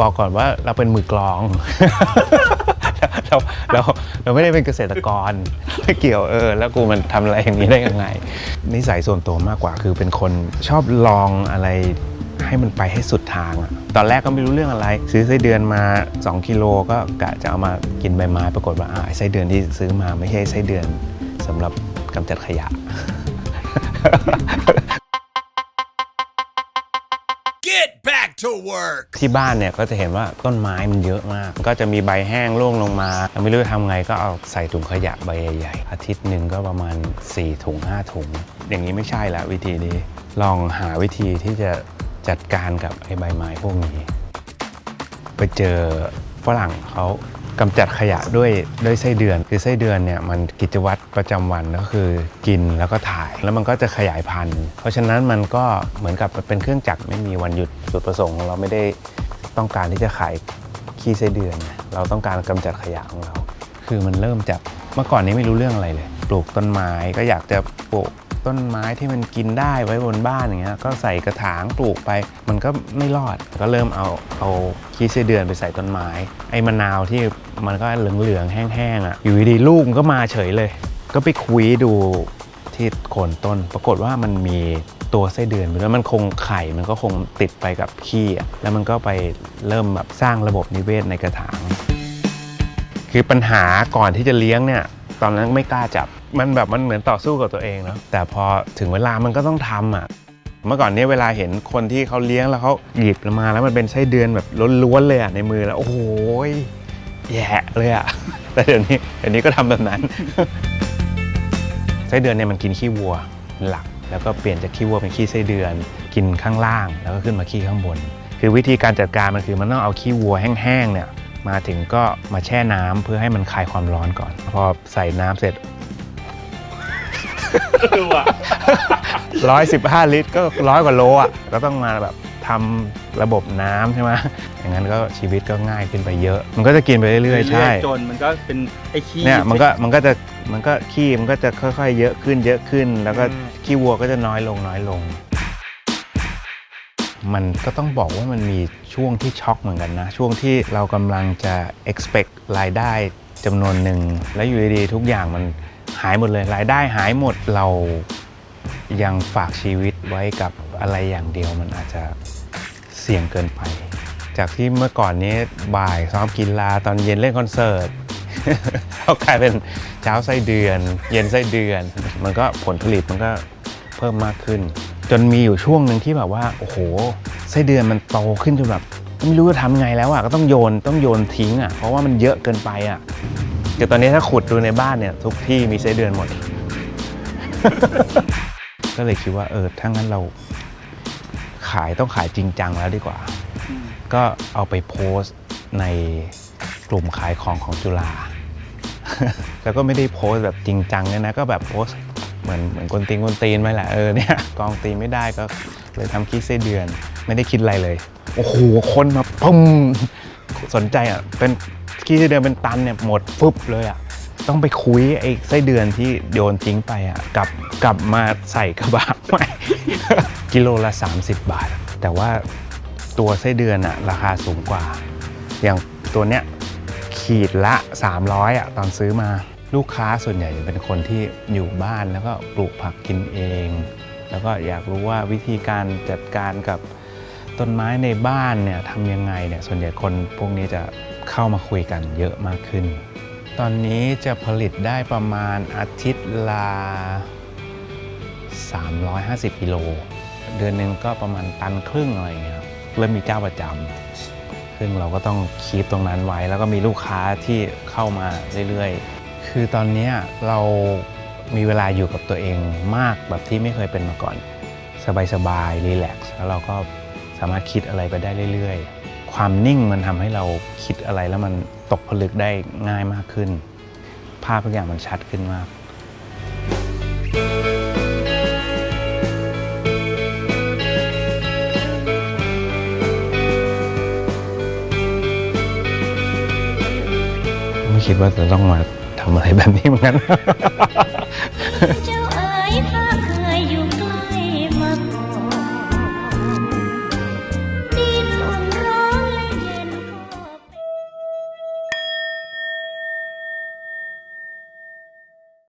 บอกก่อนว่าเราเป็นมือกลอง เราเราเราไม่ได้เป็นเกษตรกรไม่เกี่ยวเออ แล้วกูมันทำอะไรอย่างนี้ได้ยังไง นิสัยส่วนตัวมากกว่าคือเป็นคนชอบลองอะไรให้มันไปให้สุดทางอะตอนแรกก็ไม่รู้เรื่องอะไร ซื้อไส้เดือนมา 2 กิโลก็กะจะเอามากินใบไม้ปรากฏว่าอ่าไอไส้เดือนที่ซื้อมาไม่ใช่ไส้เดือนสำหรับกำจัดขยะ ที่บ้านเนี่ยก็จะเห็นว่าต้นไม้มันเยอะมาก ก็จะมีใบแห้งร่วงลงมาไม่รู้จะทำไงก็เอาใส่ถุงขยะใบใหญ่ๆอาทิตย์หนึ่งก็ประมาณ 4 ถุง 5 ถุง อย่างนี้ไม่ใช่ละวิธีนี้ ลองหาวิธีที่จะจัดการกับไอ้ใบไม้พวกนี้ ไปเจอฝรั่งเขา กำจัดขยะด้วยด้วยไส้เดือน คือไส้เดือนเนี่ยมันกิจวัตรประจำวันก็คือกินแล้วก็ถ่ายแล้วมันก็จะขยายพันธุ์ เพราะฉะนั้นมันก็เหมือนกับเป็นเครื่องจักรไม่มีวันหยุดจุดประสงค์ของเราไม่ได้ต้องการที่จะขายขี้ไส้เดือน เราต้องการกำจัดขยะของเรา คือมันเริ่มจากเมื่อก่อนนี้ไม่รู้เรื่องอะไรเลย ปลูกต้นไม้ก็อยากจะปลูก ต้นไม้ที่มันกินได้ไว้บนบ้านอย่างเงี้ยก็ใส่กระถางปลูกไป มันก็ไม่รอดก็เริ่มเอาเอาขี้ไส้เดือนไปใส่ต้นไม้ ไอ้มะนาวที่มันก็เหลืองๆแห้งๆอะอยู่ดีๆลูกก็มาเฉยเลย ก็ไปคุยดูที่โคนต้น ปรากฏว่ามันมีตัวไส้เดือนไปแล้วมันคงไข่มันก็คงติดไปกับขี้แล้วมันก็ไปเริ่มแบบสร้างระบบนิเวศในกระถาง คือปัญหาก่อนที่จะเลี้ยงเนี่ยตอนนั้นไม่กล้าจับ มันแบบมันเหมือนต่อสู้กับตัวเองเนาะแต่พอถึงเวลามันก็ต้องทำอะ เมื่อก่อนเนี้เวลาเห็นคนที่เขาเลี้ยงแล้วเขาหยิบมาแล้วมันเป็นไส้เดือนแบบล้วนๆเลยอะในมือแล้วโอ้โหยแย่เลยอะ แต่เดี๋ยวนี้เดี๋ยวนี้ก็ทำแบบนั้น ไส้เดือนเนี่ยมันกินขี้วัวเป็นหลัก แล้วก็เปลี่ยนจากขี้วัวเป็นขี้ไส้เดือน กินข้างล่าง แล้วก็ขึ้นมาขี้ข้างบน คือวิธีการจัดการมันคือมันต้องเอาขี้วัวแห้งๆเนี่ยมาถึงก็มาแช่น้ำเพื่อให้มันคลายความร้อนก่อน พอใส่น้ำเสร็จ ร้อยสิบห้าลิตรก็ร้อยกว่าโลอะก็ต้องมาแบบทำระบบน้ำใช่ไหมอย่างนั้นก็ชีวิตก็ง่ายขึ้นไปเยอะ มันก็จะกินไปเรื่อยๆใช่ จนมันก็เป็นไอ้ขี้เนี่ยมันก็มันก็จะมันก็ขี้มันก็จะค่อยๆ เยอะขึ้นเยอะขึ้น แล้วก็ขี้วัวก็จะน้อยลงน้อยลง มันก็ต้องบอกว่ามันมีช่วงที่ช็อกเหมือนกันนะ ช่วงที่เรากำลังจะ expect รายได้จำนวนหนึ่ง แล้วอยู่ดีๆทุกอย่างมัน หายหมดเลยรายได้หายหมดเรายังฝากชีวิตไว้กับอะไรอย่างเดียวมันอาจจะเสี่ยงเกินไป จากที่เมื่อก่อนนี้บ่ายซ้อมกีฬาตอนเย็นเล่นคอนเสิร์ตก็กลายเป็นเช้าไส้เดือน เย็นไส้เดือน มันก็ผลผลิตมันก็เพิ่มมากขึ้น จนมีอยู่ช่วงหนึ่งที่แบบว่าโอ้โหไส้เดือนมันโตขึ้นจนแบบไม่รู้จะทำไงแล้วอะก็ต้องโยนต้องโยนทิ้งอะเพราะว่ามันเยอะเกินไปอะ เดี๋ยวตอนนี้ถ้าขุดดูในบ้านเนี่ย ทุกที่มีไส้เดือนหมด ก็เลยคิดว่าเออถ้างั้นเราขายต้องขายจริงจังแล้วดีกว่า ก็เอาไปโพสต์ในกลุ่มขายของของจุฬาแล้วก็ไม่ได้โพสต์แบบจริงจังเลยนะ ก็แบบโพสต์เหมือนเหมือนคนตีนคนตีนไปแหละเออเนี่ยกองตีนไม่ได้ก็เลยทำคิดไส้เดือน ไม่ได้คิดอะไรเลย โอ้โห คนมาพุ่มสนใจอะเป็น ขี้ไส้เดือนเป็นตันเนี่ยหมดฟึบเลยอะต้องไปคุยไอ้ไส้เดือนที่โยนทิ้งไปอะกลับกลับมาใส่กระบะใหม่ กิโลละ 30 บาท แต่ว่าตัวไส้เดือนอะราคาสูงกว่า อย่างตัวเนี้ยขีดละ 300อะตอนซื้อมาลูกค้าส่วนใหญ่จะเป็นคนที่อยู่บ้านแล้วก็ปลูกผักกินเอง แล้วก็อยากรู้ว่าวิธีการจัดการกับต้นไม้ในบ้านเนี่ยทำยังไงเนี่ยส่วนใหญ่คนพวกนี้จะ เข้ามาคุยกันเยอะมากขึ้น ตอนนี้จะผลิตได้ประมาณอาทิตย์ละ 350กิโล เดือนหนึ่งก็ประมาณตันครึ่งอะไรอย่างเงี้ยครับเริ่มมีเจ้าประจำซึ่งเราก็ต้องคีปตรงนั้นไว้ แล้วก็มีลูกค้าที่เข้ามาเรื่อยๆ คือตอนนี้เรามีเวลาอยู่กับตัวเองมากแบบที่ไม่เคยเป็นมาก่อน สบายๆรีแลกซ์แล้วเราก็สามารถคิดอะไรไปได้เรื่อยๆ ความนิ่งมันทำให้เราคิดอะไรแล้วมันตกผลึกได้ง่ายมากขึ้น ภาพทุกอย่างมันชัดขึ้นมากไม่คิดว่าจะต้องมาทำอะไรแบบนี้เหมือนกัน